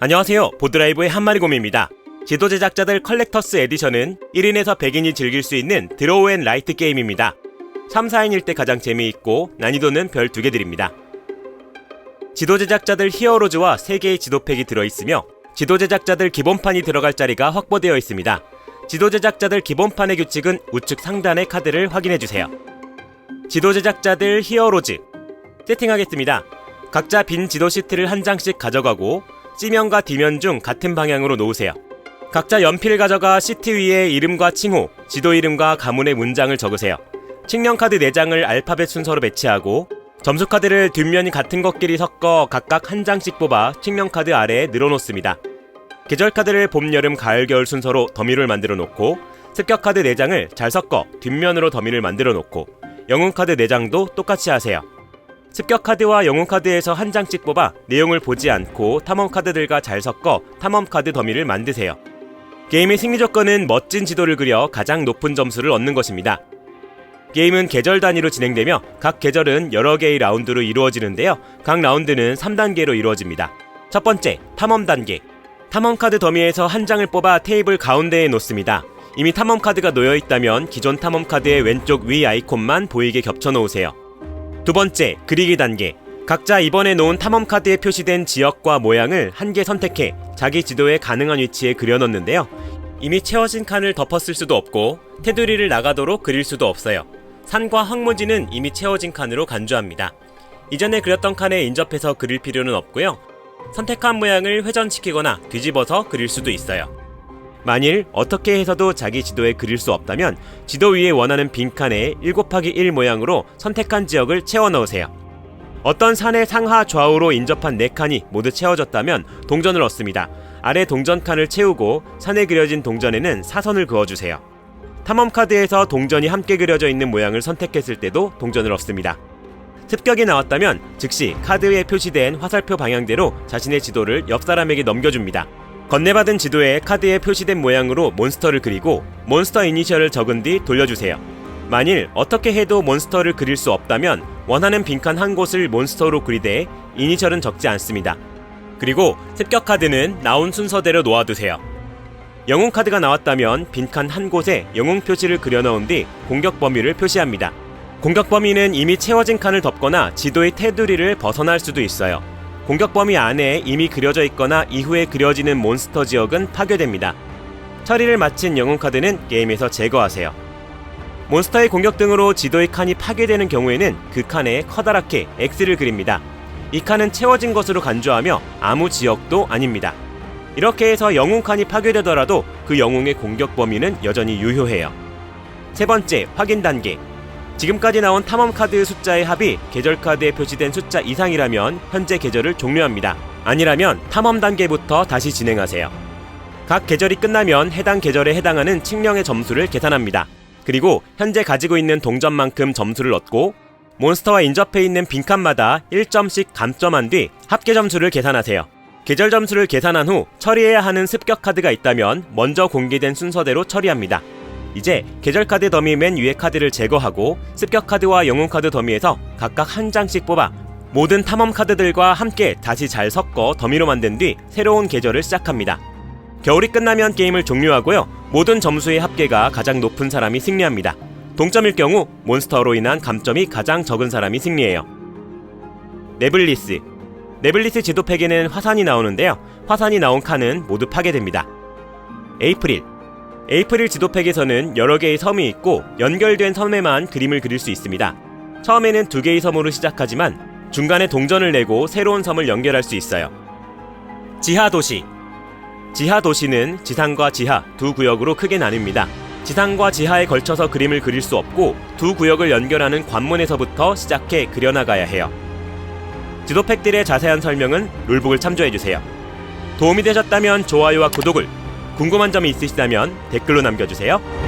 안녕하세요. 보드라이브의 한마리곰입니다. 지도 제작자들 컬렉터스 에디션은 1인에서 100인이 즐길 수 있는 드로우 앤 라이트 게임입니다. 3, 4인일 때 가장 재미있고 난이도는 별 2개 드립니다. 지도 제작자들 히어로즈와 3개의 지도팩이 들어있으며 지도 제작자들 기본판이 들어갈 자리가 확보되어 있습니다. 지도 제작자들 기본판의 규칙은 우측 상단의 카드를 확인해주세요. 지도 제작자들 히어로즈 세팅하겠습니다. 각자 빈 지도 시트를 한 장씩 가져가고 C면과 D면 중 같은 방향으로 놓으세요. 각자 연필 가져가 시트 위에 이름과 칭호, 지도 이름과 가문의 문장을 적으세요. 측면 카드 4장을 알파벳 순서로 배치하고 점수 카드를 뒷면이 같은 것끼리 섞어 각각 한 장씩 뽑아 측면 카드 아래에 늘어놓습니다. 계절 카드를 봄, 여름, 가을, 겨울 순서로 더미를 만들어 놓고 습격 카드 4장을 잘 섞어 뒷면으로 더미를 만들어 놓고 영웅 카드 4장도 똑같이 하세요. 습격 카드와 영웅 카드에서 한 장씩 뽑아 내용을 보지 않고 탐험 카드들과 잘 섞어 탐험 카드 더미를 만드세요. 게임의 승리 조건은 멋진 지도를 그려 가장 높은 점수를 얻는 것입니다. 게임은 계절 단위로 진행되며 각 계절은 여러 개의 라운드로 이루어지는데요. 각 라운드는 3단계로 이루어집니다. 첫 번째, 탐험 단계. 탐험 카드 더미에서 한 장을 뽑아 테이블 가운데에 놓습니다. 이미 탐험 카드가 놓여 있다면 기존 탐험 카드의 왼쪽 위 아이콘만 보이게 겹쳐 놓으세요. 두 번째, 그리기 단계. 각자 이번에 놓은 탐험 카드에 표시된 지역과 모양을 한 개 선택해 자기 지도에 가능한 위치에 그려넣는데요. 이미 채워진 칸을 덮었을 수도 없고 테두리를 나가도록 그릴 수도 없어요. 산과 황무지는 이미 채워진 칸으로 간주합니다. 이전에 그렸던 칸에 인접해서 그릴 필요는 없고요. 선택한 모양을 회전시키거나 뒤집어서 그릴 수도 있어요. 만일 어떻게 해서도 자기 지도에 그릴 수 없다면 지도 위에 원하는 빈 칸에 1 곱하기 1 모양으로 선택한 지역을 채워 넣으세요. 어떤 산의 상하 좌우로 인접한 4칸이 모두 채워졌다면 동전을 얻습니다. 아래 동전 칸을 채우고 산에 그려진 동전에는 사선을 그어주세요. 탐험 카드에서 동전이 함께 그려져 있는 모양을 선택했을 때도 동전을 얻습니다. 습격이 나왔다면 즉시 카드에 표시된 화살표 방향대로 자신의 지도를 옆 사람에게 넘겨줍니다. 건네받은 지도에 카드에 표시된 모양으로 몬스터를 그리고 몬스터 이니셜을 적은 뒤 돌려주세요. 만일 어떻게 해도 몬스터를 그릴 수 없다면 원하는 빈칸 한 곳을 몬스터로 그리되 이니셜은 적지 않습니다. 그리고 습격 카드는 나온 순서대로 놓아두세요. 영웅 카드가 나왔다면 빈칸 한 곳에 영웅 표시를 그려넣은 뒤 공격 범위를 표시합니다. 공격 범위는 이미 채워진 칸을 덮거나 지도의 테두리를 벗어날 수도 있어요. 공격 범위 안에 이미 그려져 있거나 이후에 그려지는 몬스터 지역은 파괴됩니다. 처리를 마친 영웅 카드는 게임에서 제거하세요. 몬스터의 공격 등으로 지도의 칸이 파괴되는 경우에는 그 칸에 커다랗게 X를 그립니다. 이 칸은 채워진 것으로 간주하며 아무 지역도 아닙니다. 이렇게 해서 영웅 칸이 파괴되더라도 그 영웅의 공격 범위는 여전히 유효해요. 세 번째, 확인 단계. 지금까지 나온 탐험 카드 숫자의 합이 계절 카드에 표시된 숫자 이상이라면 현재 계절을 종료합니다. 아니라면 탐험 단계부터 다시 진행하세요. 각 계절이 끝나면 해당 계절에 해당하는 칙령의 점수를 계산합니다. 그리고 현재 가지고 있는 동전만큼 점수를 얻고 몬스터와 인접해 있는 빈칸마다 1점씩 감점한 뒤 합계 점수를 계산하세요. 계절 점수를 계산한 후 처리해야 하는 습격 카드가 있다면 먼저 공개된 순서대로 처리합니다. 이제 계절 카드 더미 맨 위의 카드를 제거하고 습격 카드와 영웅 카드 더미에서 각각 한 장씩 뽑아 모든 탐험 카드들과 함께 다시 잘 섞어 더미로 만든 뒤 새로운 계절을 시작합니다. 겨울이 끝나면 게임을 종료하고요. 모든 점수의 합계가 가장 높은 사람이 승리합니다. 동점일 경우 몬스터로 인한 감점이 가장 적은 사람이 승리해요. 네블리스 네블리스 지도팩에는 화산이 나오는데요. 화산이 나온 칸은 모두 파괴됩니다. 에이프릴 에이프릴 지도팩에서는 여러 개의 섬이 있고 연결된 섬에만 그림을 그릴 수 있습니다. 처음에는 두 개의 섬으로 시작하지만 중간에 동전을 내고 새로운 섬을 연결할 수 있어요. 지하 도시 지하 도시는 지상과 지하 두 구역으로 크게 나뉩니다. 지상과 지하에 걸쳐서 그림을 그릴 수 없고 두 구역을 연결하는 관문에서부터 시작해 그려나가야 해요. 지도팩들의 자세한 설명은 룰북을 참조해주세요. 도움이 되셨다면 좋아요와 구독을, 궁금한 점이 있으시다면 댓글로 남겨주세요.